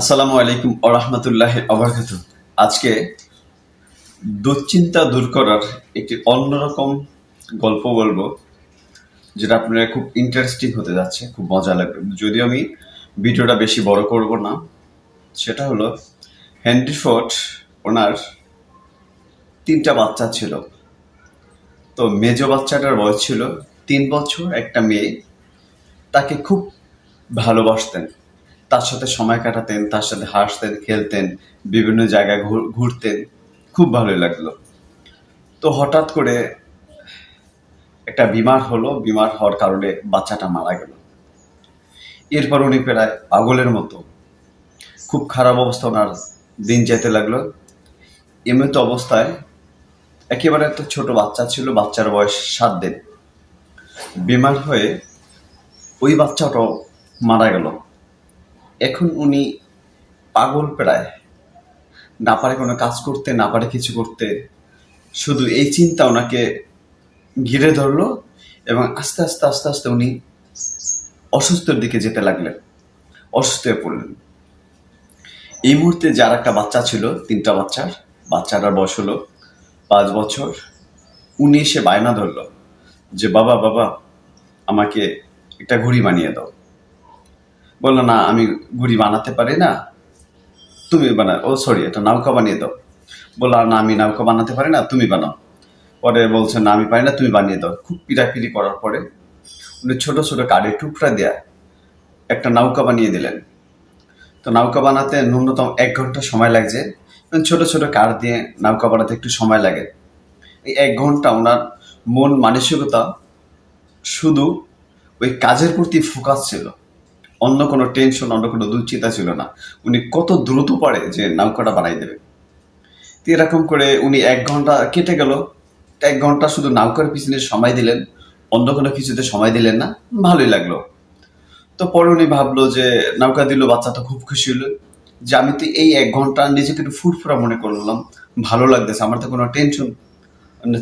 আসসালামু আলাইকুম আরহামতুল্লাহ আবরকাত আজকে দুশ্চিন্তা দূর করার একটি অন্যরকম গল্প বলব, যেটা আপনারা খুব ইন্টারেস্টিং হতে যাচ্ছে, খুব মজা লাগবে। যদিও আমি ভিডিওটা বেশি বড় করব না, সেটা হলো হেনরি ফোর্ড ওনার তিনটা বাচ্চা ছিল। তো মেজ বাচ্চাটার বয়স ছিল তিন বছর, একটা মেয়ে, তাকে খুব ভালোবাসতেন। তার সাথে সময় কাটাতেন, তার সাথে হাসতেন, খেলতেন, বিভিন্ন জায়গায় ঘুরতেন। খুব ভালোই লাগল। তো হঠাৎ করে একটা বিমার হলো, বিমার হওয়ার কারণে বাচ্চাটা মারা গেল। এরপর উনি প্রায় পাগলের মতো, খুব খারাপ অবস্থা ওনার দিন যেতে লাগল। এমতো অবস্থায় একেবারে একটা ছোট বাচ্চা ছিল, বাচ্চার বয়স সাত দিন। বিমার হয়ে ওই বাচ্চাটাও মারা গেল। এখন উনি পাগল প্রায়। না পারে কোনো কাজ করতে, না পারে কিছু করতে। শুধু এই চিন্তা ওনাকে ঘিরে ধরলো এবং আস্তে আস্তে আস্তে আস্তে উনি অসুস্থের দিকে যেতে লাগলেন। অসুস্থ হয়ে পড়লেন। এই মুহূর্তে যার একটা বাচ্চা ছিল, তিনটা বাচ্চার, বাচ্চাটার বয়স হলো পাঁচ বছর। উনি এসে বায়না ধরলো যে, বাবা বাবা, আমাকে একটা ঘুড়ি বানিয়ে দাও। বলল, না, আমি গুড়ি বানাতে পারি না। তুমি বানা ও সরি এটা নৌকা বানিয়ে দাও। বলল, না, আমি নৌকা বানাতে পারি না, তুমি বানাও। পরে বলছে, না, আমি পারি না, তুমি বানিয়ে দাও। খুব পিড়াপিড়ি করার পরে উনি ছোট ছোট কাঠের টুকরা দেয়া একটা নৌকা বানিয়ে দিলেন। তো নৌকা বানাতে ন্যূনতম এক ঘণ্টা সময় লাগছে। এবং ছোট ছোট কাঠ দিয়ে নৌকা বানাতে একটু সময় লাগে। এই এক ঘণ্টা ওনার মন মানসিকতা শুধু ওই কাজের প্রতি ফোকাস ছিল। অন্য কোনো টেনশন অন্য কোনো দুশ্চিন্তা ছিল না। উনি কত দ্রুত পারে যে নৌকাটা বানাই দেবে। এরকম করে উনি এক ঘণ্টা কেটে গেল। এক ঘণ্টা শুধু নৌকার পিছনে সময় দিলেন। অন্য কোনো কিছুতে সময় দিলেন না। ভালোই লাগল। তো পরে উনি ভাবলো যে নৌকা দিল, বাচ্চাটা খুব খুশি হলো। যে আমি তো এই এক ঘণ্টা নিজেকে একটু ফুরফুরা মনে করলাম। ভালো লাগতেছে, আমার তো কোনো টেনশন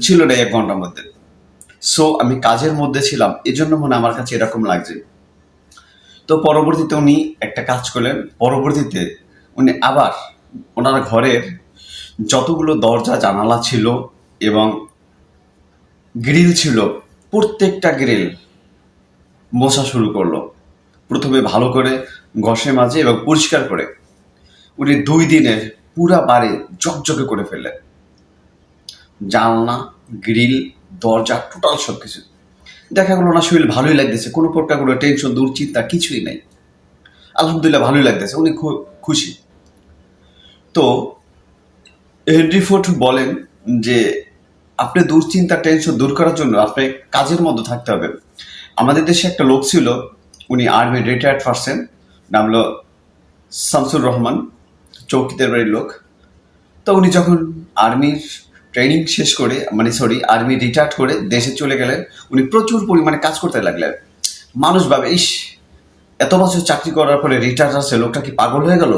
ছিল না এক ঘণ্টার মধ্যে। সো আমি কাজের মধ্যে ছিলাম। এজন্য মনে আমার কাছে এরকম লাগছে। তো পরবর্তীতে উনি একটা কাজ করলেন। পরবর্তীতে উনি আবার ওনার ঘরের যতগুলো দরজা, জানালা ছিল এবং গ্রিল ছিল, প্রত্যেকটা গ্রিল মশা শুরু করল। প্রথমে ভালো করে ঘষে মাঝে এবং পরিষ্কার করে উনি দুই দিনে পুরা বাড়ি জকজকে করে ফেললেন। জানলা, গ্রিল, দরজা, টোটাল সব কিছু দেখা গেলো না, শরীর ভালোই লাগতেছে। কোনো প্রকার কোনো টেনশন দুশ্চিন্তা, কিছুই নাই। আলহামদুলিল্লাহ, ভালোই লাগতেছে। উনি খুব খুশি। তো হেনরি ফোর্ট বলেন যে, আপনি দুশ্চিন্তা টেনশন দূর করার জন্য আপনি কাজের মধ্যে থাকতে হবে। আমাদের দেশে একটা লোক ছিল, উনি আর্মি রিটায়ার্ড পার্সন নাম হলো শামসুর রহমান চৌকিদের বাড়ির লোক। তো উনি যখন আর্মির ট্রেনিং শেষ করে মানে সরি আর্মি রিটায়ার্ড করে দেশে চলে গেলেন। উনি প্রচুর পরিমাণে কাজ করতে লাগলেন। মানুষ ভাবে, ইস, এত বছর চাকরি করার পরে রিটায়ার্ড আছে লোকটা কি পাগল হয়ে গেল?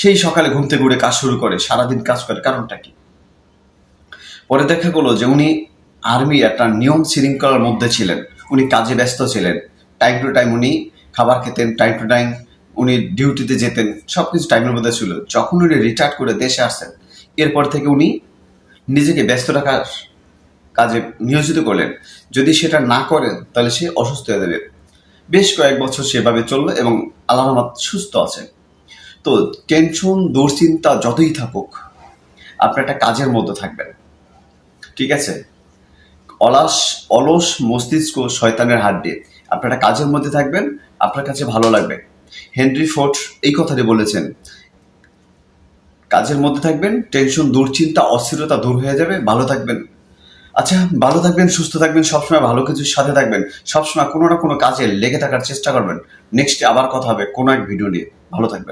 সেই সকালে ঘুম থেকে উঠে কাজ শুরু করে, সারাদিন কাজ করে। কারণটা কি? পরে দেখা গেলো যে উনি আর্মি একটা নিয়ম শৃঙ্খলার মধ্যে ছিলেন। উনি কাজে ব্যস্ত ছিলেন। টাইম টু টাইম উনি খাবার খেতেন টাইম টু টাইম উনি ডিউটিতে যেতেন সব কিছু টাইমের মধ্যে ছিল। যখন উনি রিটায়ার্ড করে দেশে আসছেন, এরপর থেকে উনি নিজেকে ব্যস্ত রাখার কাজে নিয়োজিত করলেন। যদি সেটা না করেন, তাহলে সে অসুস্থ হয়ে যাবে। বেশ কয়েক বছর সেভাবে চলল এবং আল্লাহ রহমত সুস্থ আছে। তো টেনশন, দুশ্চিন্তা যতই থাকুক আপনি একটা কাজের মধ্যে থাকবেন। ঠিক আছে? অলস অলস মস্তিষ্ক শয়তানের হাত দিয়ে আপনারা কাজের মধ্যে থাকবেন, আপনার কাছে ভালো লাগবে। হেনরি ফোর্ট এই কথাটি বলেছেন কাজের মধ্যে থাকবেন টেনশন দুশ্চিন্তা, অস্থিরতা দূর হয়ে যাবে, ভালো থাকবেন। আচ্ছা ভালো থাকবেন, সুস্থ থাকবেন, সবসময় ভালো কিছুর সাথে থাকবেন। সবসময় কোনো না কোনো কাজে লেগে থাকার চেষ্টা করবেন। নেক্সট আবার কথা হবে কোনো এক ভিডিও নিয়ে। ভালো থাকবেন।